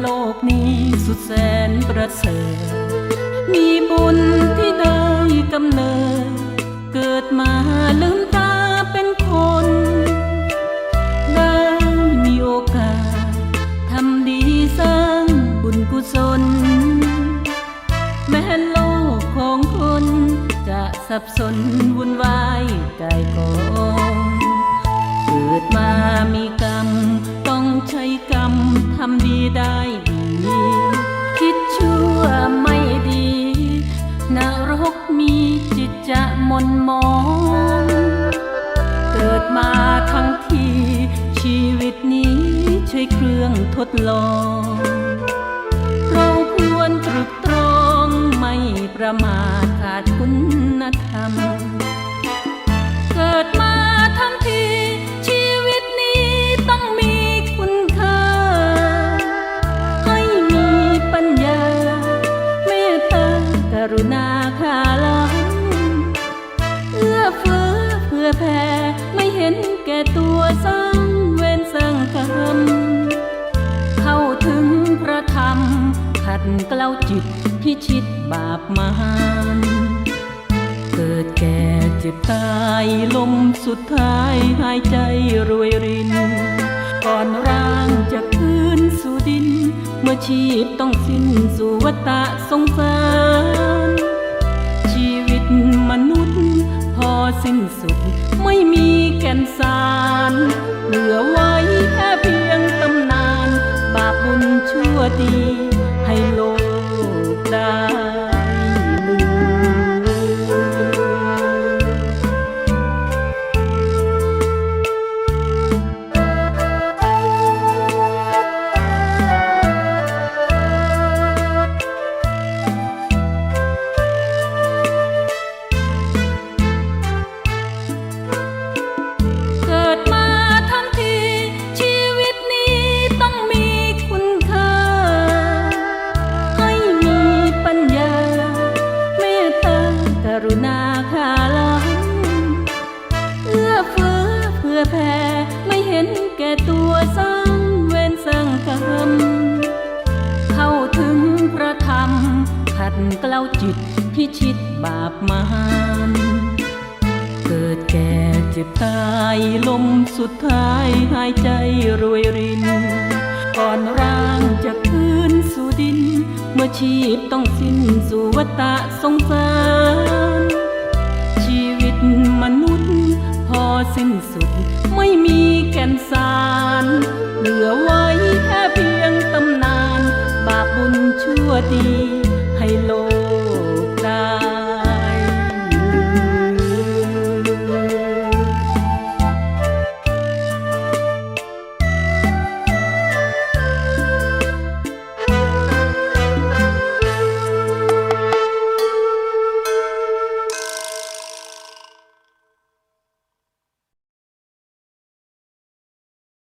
โลกนี้สุดแสนประเสริฐ มีบุญที่ได้กำเนิด เกิดมาลืมตาเป็นคน ได้มีโอกาสทำดีสร้างบุญกุศล แม้โลกของคนจะสับสนวุ่นวายใจก่อน เกิดมามีกรรม ใช้กรรมทำดีได้ดีคิดชั่วไม่ดีนรกมีจิตจะมนมองเกิดมาทั้งทีชีวิตนี้ใช่เครื่องทดลอง เราควรตรึกตรองไม่ประมาทขาดคุณธรรม เกลาจิตพิชิตบาปมารเกิดแก่เจ็บตายลมสุดท้ายหายใจรวยริน ก่อนร่างจะคืนสู่ดิน เมื่อชีพต้องสิ้นสู่วัฏสงสาร ชีวิตมนุษย์ พอสิ้นสุดไม่มีแก่นสาร เหลือว้แสร้างเวรสร้างกรรม เข้าถึงพระธรรม ขัดเกลาจิตพิชิตบาปมารเกิดแก่เจ็บตายลมสุดท้ายหายใจรวยริน ก่อนร่างจะคืนสู่ดิน เมื่อชีพต้องสิ้นสู่วัฏสงสาร ดี